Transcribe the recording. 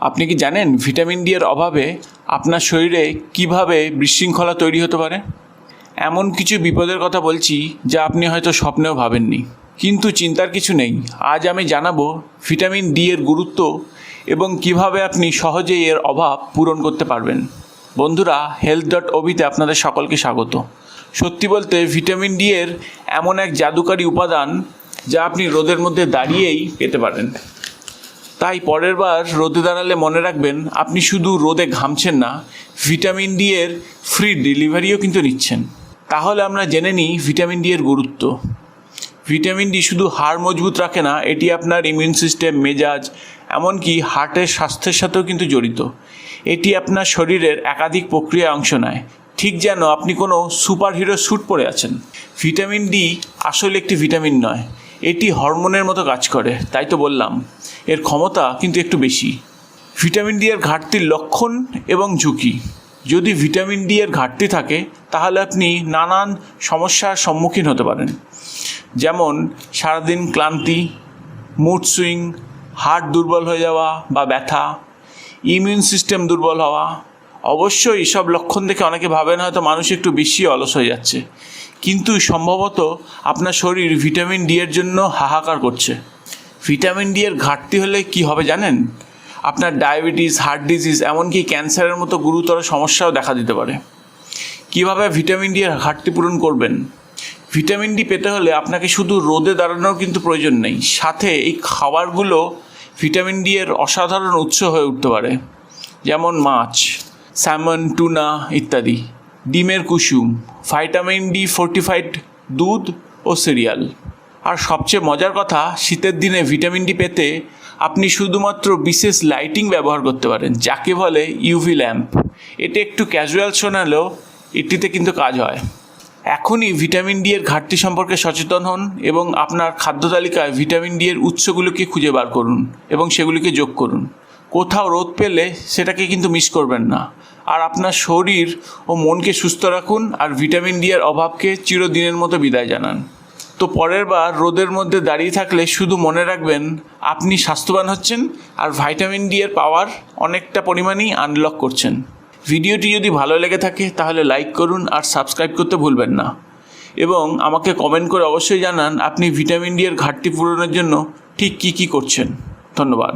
আপনি কি জানেন ভিটামিন ডি এর অভাবে আপনার শরীরে কীভাবে বিশৃঙ্খলা তৈরি হতে পারে? এমন কিছু বিপদের কথা বলছি যা আপনি হয়তো স্বপ্নেও ভাবেননি। কিন্তু চিন্তার কিছু নেই। আজ আমি জানাব ভিটামিন ডি এর গুরুত্ব এবং কীভাবে আপনি সহজেই এর অভাব পূরণ করতে পারবেন। বন্ধুরা হেলথ ডট ওবিতে আপনাদের সকলকে স্বাগত। সত্যি বলতে, ভিটামিন ডি এর এমন এক জাদুকারী উপাদান যা আপনি রোদের মধ্যে দাঁড়িয়েই পেতে পারেন। তাই পরের বার রোদে দাঁড়ালে মনে রাখবেন আপনি শুধু রোদে ঘামছেন না, ভিটামিন ডি এর ফ্রি ডেলিভারিও কিন্তু নিচ্ছেন। তাহলে আমরা জেনে নিই ভিটামিন ডি এর গুরুত্ব। ভিটামিন ডি শুধু হাড় মজবুত রাখে না, এটি আপনার ইমিউন সিস্টেম মেজাজ, এমনকি হার্টের স্বাস্থ্যের সাথেও কিন্তু জড়িত। এটি আপনার শরীরের একাধিক প্রক্রিয়ায় অংশ নেয়। ঠিক যেন আপনি কোনো সুপার হিরো স্যুট পরে আছেন। ভিটামিন ডি আসলে একটি ভিটামিন নয়। এটি হরমোনের মতো কাজ করে, তাই তো বললাম। এর ক্ষমতা কিন্তু একটু বেশি। ভিটামিন ডি এর ঘাটতির লক্ষণ এবং ঝুঁকি। যদি ভিটামিন ডি এর ঘাটতি থাকে, তাহলে আপনি নানান সমস্যার সম্মুখীন হতে পারেন। যেমন সারাদিন ক্লান্তি মুড সুইং হার্ট দুর্বল হয়ে যাওয়া বা ব্যথা ইমিউন সিস্টেম দুর্বল হওয়া। অবশ্যই সব লক্ষণ দেখে অনেকে ভাবেন হয়তো মানুষ একটু বেশি অলস হয়ে যাচ্ছে। কিন্তু সম্ভবত আপনার শরীর ভিটামিন ডি এর জন্য হাহাকার করছে। ভিটামিন ডি এর ঘাটতি হলে কি হবে জানেন? আপনার ডায়াবেটিস, হার্ট ডিজিজ, এমনকি ক্যান্সারের মতো গুরুতর সমস্যাও দেখা দিতে পারে। কীভাবে ভিটামিন ডি এর ঘাটতি পূরণ করবেন? ভিটামিন ডি পেতে হলে আপনাকে শুধু রোদে দাঁড়ানোর কিন্তু প্রয়োজন নেই। সাথে এই খাবারগুলো ভিটামিন ডি এর অসাধারণ উৎস হয়ে উঠতে পারে। যেমন মাছ স্যামন টুনা ইত্যাদি। ডিমের কুসুম ভাইটামিন ডি ফোর্টিফাইড দুধ ও সিরিয়াল। আর সবচেয়ে মজার কথা, শীতের দিনে ভিটামিন ডি পেতে আপনি শুধুমাত্র বিশেষ লাইটিং ব্যবহার করতে পারেন, যাকে বলে ইউভি ল্যাম্প। এটি একটু ক্যাজুয়াল শোনালেও এটিতে কিন্তু কাজ হয়। এখনই ভিটামিন ডি এর ঘাটতি সম্পর্কে সচেতন হন এবং আপনার খাদ্য তালিকায় ভিটামিন ডি এর উৎসগুলোকে খুঁজে বার করুন এবং সেগুলিকে যোগ করুন। কোথাও রোদ পেলে সেটাকে কিন্তু মিস করবেন না। আর আপনার শরীর ও মনকে সুস্থ রাখুন আর ভিটামিন ডি এর অভাবকে চিরদিনের মতো বিদায় জানান। তো পরের বার রোদের মধ্যে দাঁড়িয়ে থাকলে শুধু মনে রাখবেন, আপনি স্বাস্থ্যবান হচ্ছেন আর ভিটামিন ডি এর পাওয়ার অনেকটা পরিমাণেই আনলক করছেন। ভিডিওটি যদি ভালো লেগে থাকে তাহলে লাইক করুন আর সাবস্ক্রাইব করতে ভুলবেন না। এবং আমাকে কমেন্ট করে অবশ্যই জানান আপনি ভিটামিন ডি এর ঘাটতি পূরণের জন্য ঠিক কী কী করছেন। ধন্যবাদ।